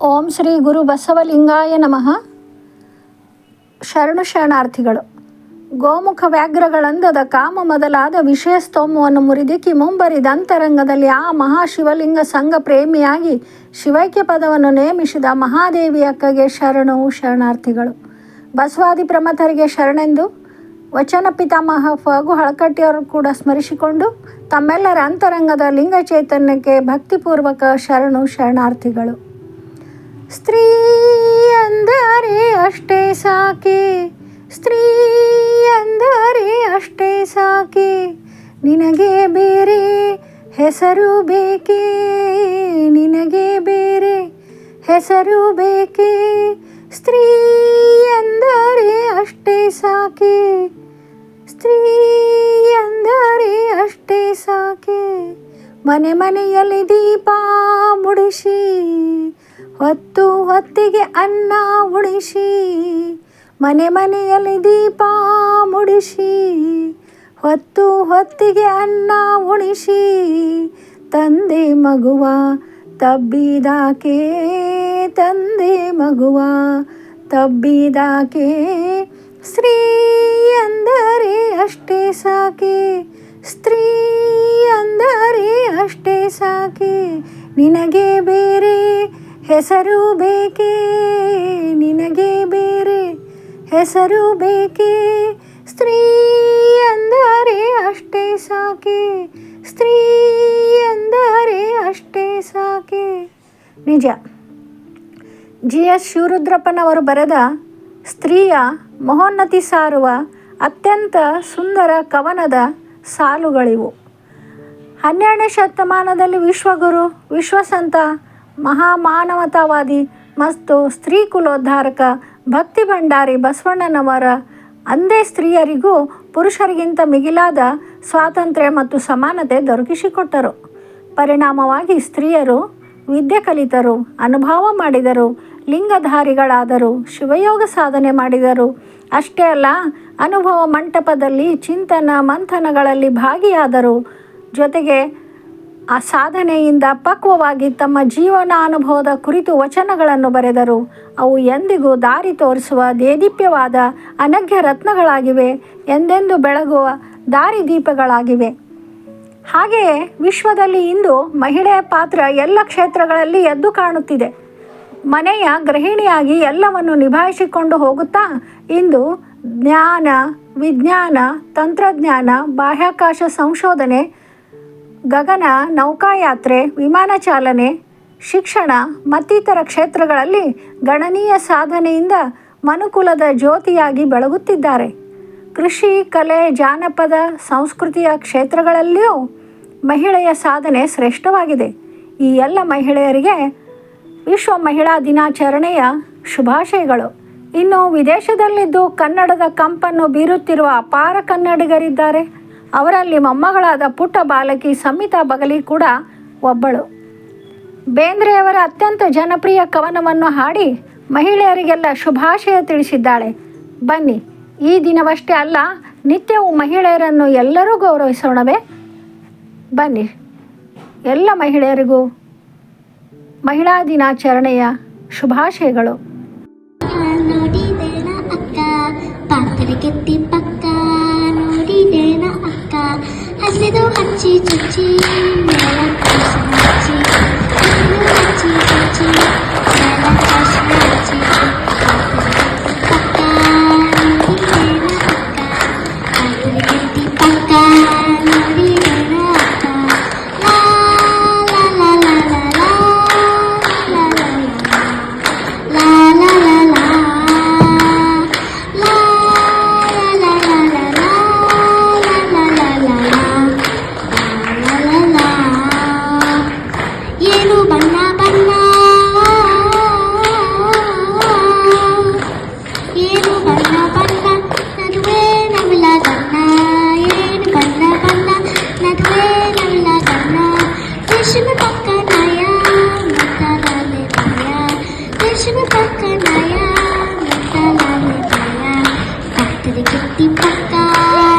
ಓಂ ಶ್ರೀ ಗುರು ಬಸವಲಿಂಗಾಯ ನಮಃ. ಶರಣು ಶರಣಾರ್ಥಿಗಳು, ಗೋಮುಖ ವ್ಯಾಘ್ರಗಳಂದದ ಕಾಮ ಮೊದಲಾದ ವಿಷಯ ಸ್ತೋಮವನ್ನು ಮುರಿದಿಕ್ಕಿ ಮುಂಬರಿದ ಅಂತರಂಗದಲ್ಲಿ ಆ ಮಹಾಶಿವಲಿಂಗ ಸಂಘ ಪ್ರೇಮಿಯಾಗಿ ಶಿವೈಕ್ಯ ಪದವನ್ನು ನೇಮಿಸಿದ ಮಹಾದೇವಿ ಅಕ್ಕಗೆ ಶರಣು ಶರಣಾರ್ಥಿಗಳು. ಬಸವಾದಿ ಪ್ರಮಥರಿಗೆ ಶರಣೆಂದು ವಚನ ಪಿತಾಮಹ ಫಗು ಹಳಕಟ್ಟಿಯವರು ಕೂಡ ಸ್ಮರಿಸಿಕೊಂಡು ತಮ್ಮೆಲ್ಲರ ಅಂತರಂಗದ ಲಿಂಗ ಚೈತನ್ಯಕ್ಕೆ ಭಕ್ತಿಪೂರ್ವಕ ಶರಣು ಶರಣಾರ್ಥಿಗಳು. ಸ್ತ್ರೀ ಅಂದರೆ ಅಷ್ಟೇ ಸಾಕೆ. ಸ್ತ್ರೀ ಅಂದರೆ ಅಷ್ಟೇ ಸಾಕೆ. ನಿನಗೆ ಬೇರೆ ಹೆಸರು ಬೇಕೇ? ನಿನಗೆ ಬೇರೆ ಹೆಸರು ಬೇಕೇ? ಸ್ತ್ರೀ ಅಂದರೆ ಅಷ್ಟೇ ಸಾಕೆ. ಸ್ತ್ರೀ ಅಂದರೆ ಅಷ್ಟೇ ಸಾಕೆ. ಮನೆ ಮನೆಯಲ್ಲಿ ದೀಪ ಮುಡಿಸಿ ಹೊತ್ತು ಹೊತ್ತಿಗೆ ಅನ್ನ ಉಳಿಸಿ, ಮನೆ ಮನೆಯಲ್ಲಿ ದೀಪ ಮುಡಿಸಿ, ಹೊತ್ತು ಹೊತ್ತಿಗೆ ಅನ್ನ ಉಣಿಸಿ ತಂದೆ ಮಗುವ ತಬ್ಬಿದಾಕೆ, ತಂದೆ ಮಗುವ ತಬ್ಬಿದಾಕೆ, ಸ್ತ್ರೀ ಅಂದರೆ ಅಷ್ಟೇ ಸಾಕೆ, ಸ್ತ್ರೀ ಅಂದರೆ ಅಷ್ಟೇ ಸಾಕೆ, ನಿನಗೆ ಬೇರೆ ಹೆಸರು ಬೇಕೇ ನಿನಗೆ ಬೇರೆ? ಹೆಸರು ಬೇಕೇ? ಸ್ತ್ರೀ ಅಂದರೆ ಅಷ್ಟೇ ಸಾಕೆ? ಸ್ತ್ರೀ ಅಂದರೆ ಅಷ್ಟೇ ಸಾಕೆ? ನಿಜ. ಜಿ. ಎಸ್. ಶಿವರುದ್ರಪ್ಪನವರು ಬರೆದ ಸ್ತ್ರೀಯ ಮಹೋನ್ನತಿ ಸಾರುವ ಅತ್ಯಂತ ಸುಂದರ ಕವನದ ಸಾಲುಗಳಿವು. ಹನ್ನೆರಡನೇ ಶತಮಾನದಲ್ಲಿ ವಿಶ್ವಗುರು ವಿಶ್ವಸಂತ ಮಹಾಮಾನವತಾವಾದಿ ಮತ್ತು ಸ್ತ್ರೀ ಕುಲೋದ್ಧಾರಕ, ಭಕ್ತಿ ಭಂಡಾರಿ ಬಸವಣ್ಣನವರ ಅಂದೇ ಸ್ತ್ರೀಯರಿಗೂ ಪುರುಷರಿಗಿಂತ ಮಿಗಿಲಾದ ಸ್ವಾತಂತ್ರ್ಯ ಮತ್ತು ಸಮಾನತೆ ದೊರಕಿಸಿಕೊಟ್ಟರು. ಪರಿಣಾಮವಾಗಿ ಸ್ತ್ರೀಯರು, ವಿದ್ಯೆ ಕಲಿತರು, ಅನುಭವ ಮಾಡಿದರು, ಲಿಂಗಧಾರಿಗಳಾದರು, ಶಿವಯೋಗ ಸಾಧನೆ ಮಾಡಿದರು. ಅಷ್ಟೇ ಅಲ್ಲ, ಅನುಭವ ಮಂಟಪದಲ್ಲಿ ಚಿಂತನ ಮಂಥನಗಳಲ್ಲಿ ಭಾಗಿಯಾದರು. ಜೊತೆಗೆ ಆ ಸಾಧನೆಯಿಂದ ಪಕ್ವವಾಗಿ ತಮ್ಮ ಜೀವನ ಅನುಭವದ ಕುರಿತು ವಚನಗಳನ್ನು ಬರೆದರು. ಅವು ಎಂದಿಗೂ ದಾರಿ ತೋರಿಸುವ ದೇದೀಪ್ಯವಾದ ಅನಘ್ಯ ರತ್ನಗಳಾಗಿವೆ, ಎಂದೆಂದು ಬೆಳಗುವ ದಾರಿದೀಪಗಳಾಗಿವೆ. ಹಾಗೆಯೇ ವಿಶ್ವದಲ್ಲಿ ಇಂದು ಮಹಿಳೆಯ ಪಾತ್ರ ಎಲ್ಲ ಕ್ಷೇತ್ರಗಳಲ್ಲಿ ಎದ್ದು ಕಾಣುತ್ತಿದೆ. ಮನೆಯ ಗೃಹಿಣಿಯಾಗಿ ಎಲ್ಲವನ್ನು ನಿಭಾಯಿಸಿಕೊಂಡು ಹೋಗುತ್ತಾ, ಇಂದು ಜ್ಞಾನ, ವಿಜ್ಞಾನ, ತಂತ್ರಜ್ಞಾನ, ಬಾಹ್ಯಾಕಾಶ ಸಂಶೋಧನೆ ಗಗನ, ನೌಕಾಯಾತ್ರೆ, ವಿಮಾನ ಚಾಲನೆ, ಶಿಕ್ಷಣ ಮತ್ತಿತರ ಕ್ಷೇತ್ರಗಳಲ್ಲಿ ಗಣನೀಯ ಸಾಧನೆಯಿಂದ ಮನುಕುಲದ ಜ್ಯೋತಿಯಾಗಿ ಬೆಳಗುತ್ತಿದ್ದಾರೆ. ಕೃಷಿ, ಕಲೆ, ಜಾನಪದ, ಸಂಸ್ಕೃತಿಯ ಕ್ಷೇತ್ರಗಳಲ್ಲಿಯೂ ಮಹಿಳೆಯ ಸಾಧನೆ ಶ್ರೇಷ್ಠವಾಗಿದೆ. ಈ ಎಲ್ಲ ಮಹಿಳೆಯರಿಗೆ ವಿಶ್ವ ಮಹಿಳಾ ದಿನಾಚರಣೆಯ ಶುಭಾಶಯಗಳು. ಇನ್ನು ವಿದೇಶದಲ್ಲಿದ್ದು ಕನ್ನಡದ ಕಂಪನ್ನು ಬೀರುತ್ತಿರುವ ಅಪಾರ ಕನ್ನಡಿಗರಿದ್ದಾರೆ. ಅವರಲ್ಲಿ ಮೊಮ್ಮಗಳಾದ ಪುಟ್ಟ ಬಾಲಕಿ ಸಮಿತಾ ಬಗಲಿ ಕೂಡ ಒಬ್ಬಳು. ಬೇಂದ್ರೆಯವರ ಅತ್ಯಂತ ಜನಪ್ರಿಯ ಕವನವನ್ನು ಹಾಡಿ ಮಹಿಳೆಯರಿಗೆಲ್ಲ ಶುಭಾಶಯ ತಿಳಿಸಿದ್ದಾಳೆ. ಬನ್ನಿ, ಈ ದಿನವಷ್ಟೇ ಅಲ್ಲ, ನಿತ್ಯವೂ ಮಹಿಳೆಯರನ್ನು ಎಲ್ಲರೂ ಗೌರವಿಸೋಣವೇ? ಬನ್ನಿ, ಎಲ್ಲ ಮಹಿಳೆಯರಿಗೂ ಮಹಿಳಾ ದಿನಾಚರಣೆಯ ಶುಭಾಶಯಗಳು. ಪಕ್ಕ. 自己，自。滴答答